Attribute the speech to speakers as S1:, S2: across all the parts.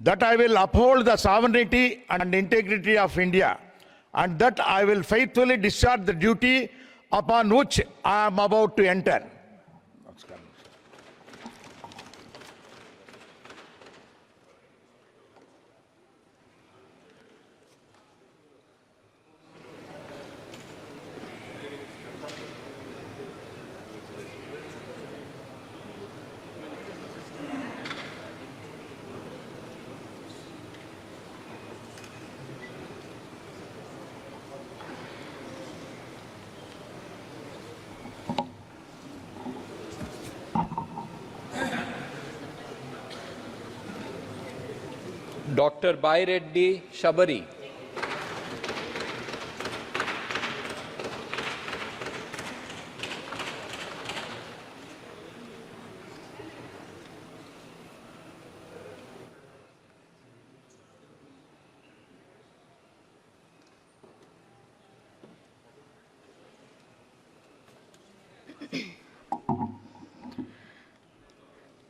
S1: that I will uphold the sovereignty and integrity of India, and that I will faithfully discharge the duty upon which I am about to enter.
S2: Dr. Bai Reddy
S3: Shabari.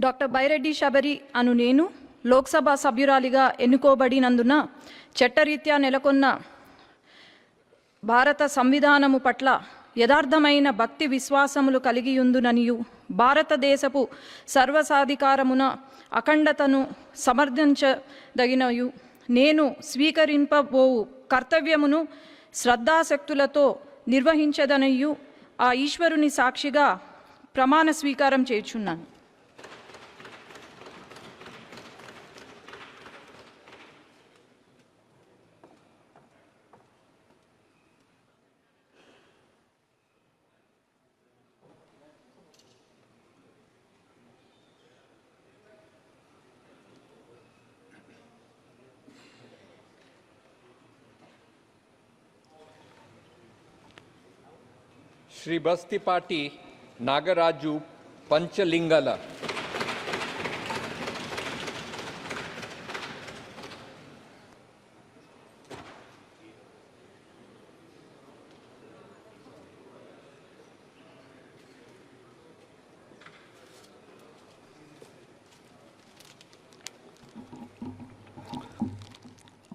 S3: Dr. Baireddy Shabari Anunenu. Lok Sabha సభ్యురాలిగా ఎన్నుకోబడినందున చట్టరీత్యా నెలకొన్న భారత సంవిధానము పట్ల యథార్థమైన భక్తి విశ్వాసములు కలిగియుందుననియు భారతదేశపు సర్వసాధికారమున అఖండతను సమర్థించదగినయు. నేను స్వీకరింపబోవు కర్తవ్యమును శ్రద్ధాశక్తులతో నిర్వహించదనయు ఆ ఈశ్వరుని సాక్షిగా ప్రమాణ స్వీకారం చేర్చున్నాను
S2: శ్రీ బస్తిపాటి నాగరాజు పంచలింగల.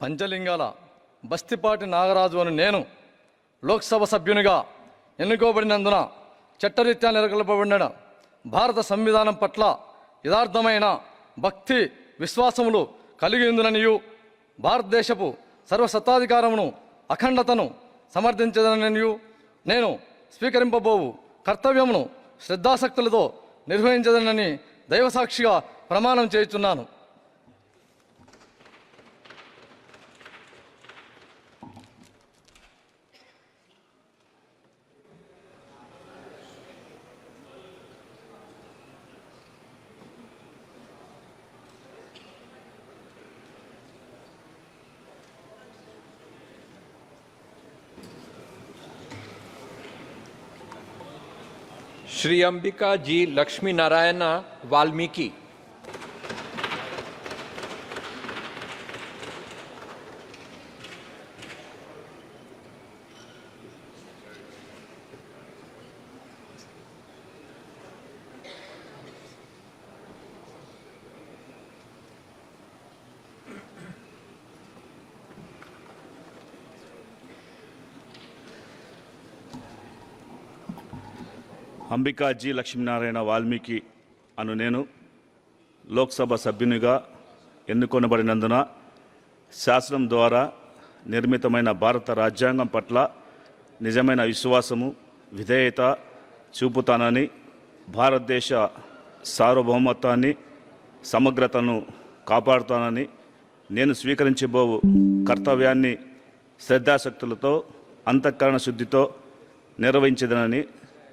S4: పంచలింగాల బస్తిపాటి నాగరాజు అని నేను లోక్సభ సభ్యునిగా ఎన్నుకోబడినందున చట్టరీత్యా నెలకొల్పబడిన భారత సంవిధానం పట్ల యథార్థమైన భక్తి విశ్వాసములు కలిగిందుననియు భారతదేశపు సర్వసత్తాధికారమును అఖండతను సమర్థించదననియు నేను స్వీకరింపబోవు కర్తవ్యమును శ్రద్ధాసక్తులతో నిర్వహించదనని దైవసాక్షిగా ప్రమాణం చేయుచున్నాను.
S2: श्री अंबिका जी लक्ष्मी नारायण
S5: वाल्मीकि। అంబికాజీ లక్ష్మీనారాయణ వాల్మీకి అను నేను లోక్సభ సభ్యునిగా ఎన్నుకొనబడినందున శాసనం ద్వారా నిర్మితమైన భారత రాజ్యాంగం పట్ల నిజమైన విశ్వాసము విధేయత చూపుతానని భారతదేశ సార్వభౌమత్వాన్ని సమగ్రతను కాపాడుతానని నేను స్వీకరించబో కర్తవ్యాన్ని శ్రద్ధాశక్తులతో అంతఃకరణ శుద్ధితో నిర్వహించదనని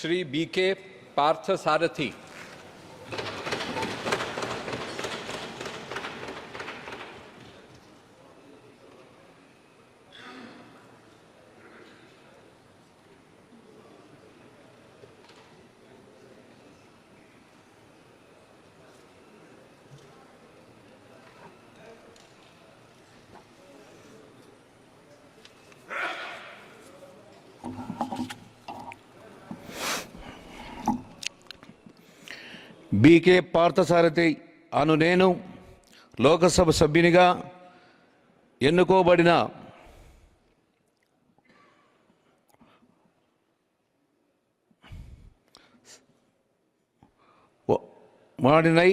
S2: श्री बी के पार्थ सारथी।
S6: బీకే పార్థసారథి అను నేను లోకసభ సభ్యునిగా ఎన్నుకోబడిన వాడినై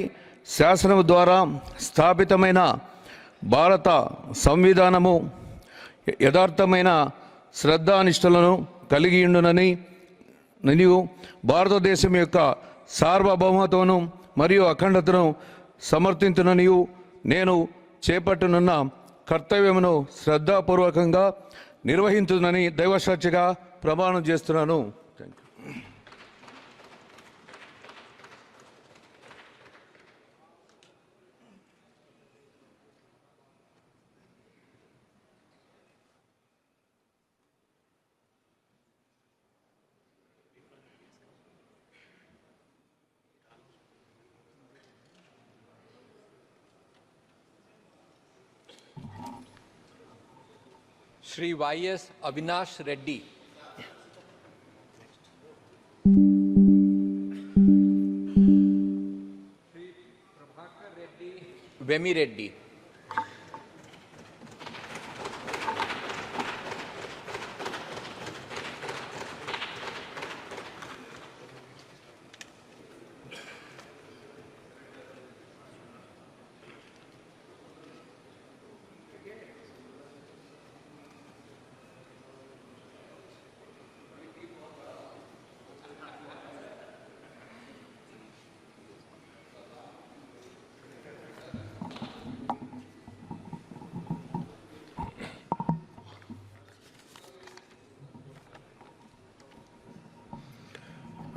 S6: శాసనము ద్వారా స్థాపితమైన భారత సంవిధానము యథార్థమైన శ్రద్ధానిష్టలను కలిగి ఉండునని నేను భారతదేశం యొక్క సార్వభౌమతను మరియు అఖండతను సమర్థించుననియు నేను చేపట్టనున్న కర్తవ్యమును శ్రద్ధాపూర్వకంగా నిర్వహించునని దైవసాక్షిగా ప్రమాణం చేస్తున్నాను.
S2: Shri Y S Avinash Reddy. Shri Prabhakar Reddy Vemi Reddy.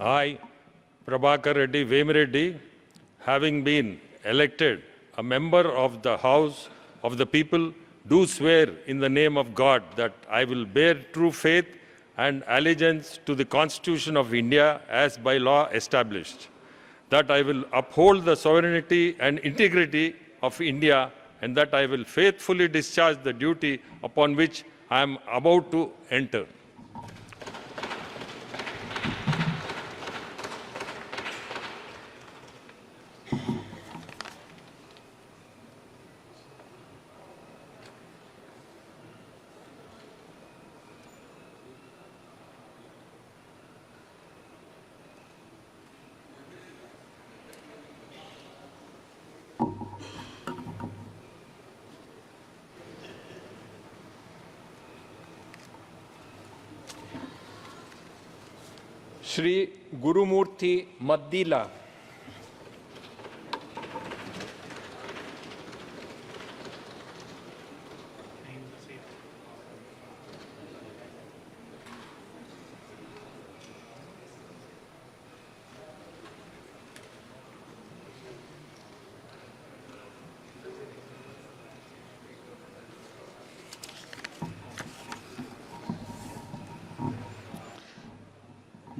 S7: I, Prabhakar Reddy Vemireddy, having been elected a member of the House of the People, do swear in the name of God that I will bear true faith and allegiance to the Constitution of India as by law established, that I will uphold the sovereignty and integrity of India, and that I will faithfully discharge the duty upon which I am about to enter.
S2: Shri Gurumoorthy Maddila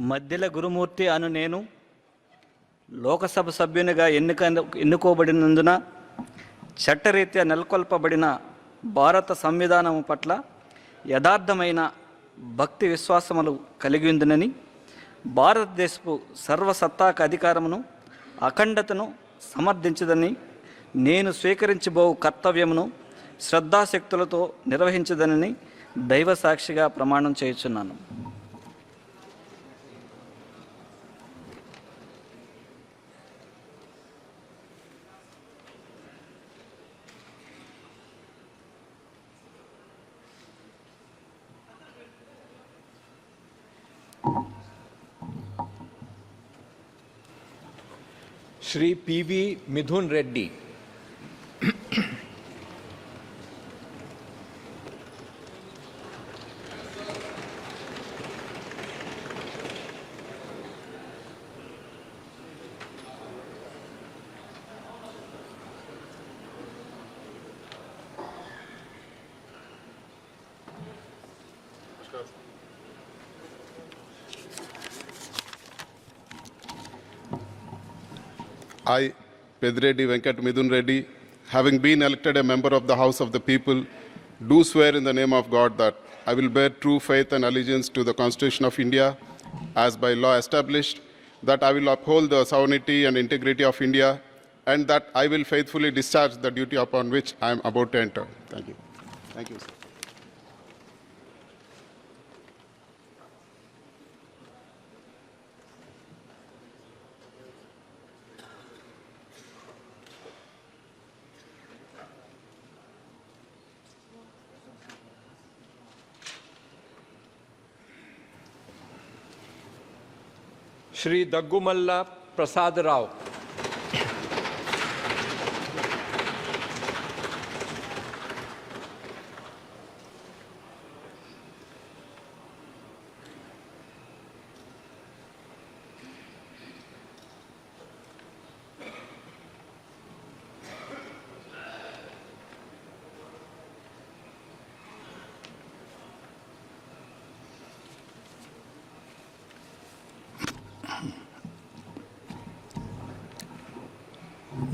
S8: Maddila Gurumoorthy అను నేను లోకసభ సభ్యునిగా ఎన్నిక ఎన్నుకోబడినందున చట్టరీత్యా నెలకొల్పబడిన భారత సంవిధానం పట్ల యథార్థమైన భక్తి విశ్వాసములు కలిగిందినని భారతదేశపు సర్వసత్తాక అధికారమును అఖండతను సమర్థించదని నేను స్వీకరించబో కర్తవ్యమును శ్రద్ధాశక్తులతో నిర్వహించదనని దైవ సాక్షిగా ప్రమాణం చేయుచున్నాను.
S2: Shri P V Mithun Reddy.
S9: I, Pedreddy Venkat Midun Reddy, having been elected a member of the House of the People, do swear in the name of God that I will bear true faith and allegiance to the Constitution of India as by law established, that I will uphold the sovereignty and integrity of India and that I will faithfully discharge the duty upon which I am about to enter. Thank you. Thank you, sir.
S2: Shri Daggumalla Prasad Rao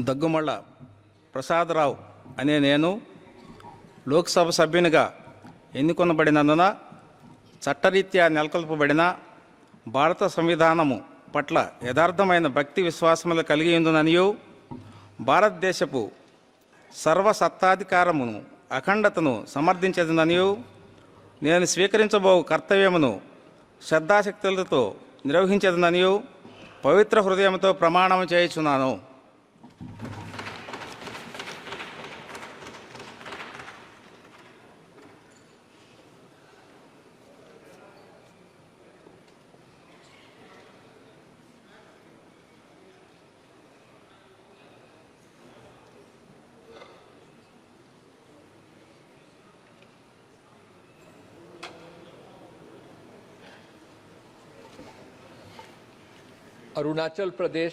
S10: Daggumalla Prasadarao అనే నేను లోక్సభ సభ్యునిగా ఎన్నుకొనబడినందున చట్టరీత్యా నెలకొల్పబడిన భారత సంవిధానము పట్ల యథార్థమైన భక్తి విశ్వాసములు కలిగి ఉందుననియు భారతదేశపు సర్వసత్తాధికారమును అఖండతను సమర్థించదుననియు నేను స్వీకరించబో కర్తవ్యమును శ్రద్ధాశక్తులతో నిర్వహించదుననియు పవిత్ర హృదయంతో ప్రమాణం చేయుచున్నాను.
S2: अरुणाचल प्रदेश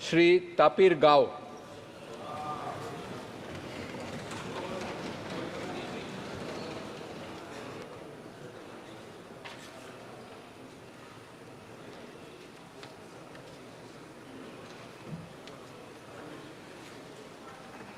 S2: श्री तापीर गाँव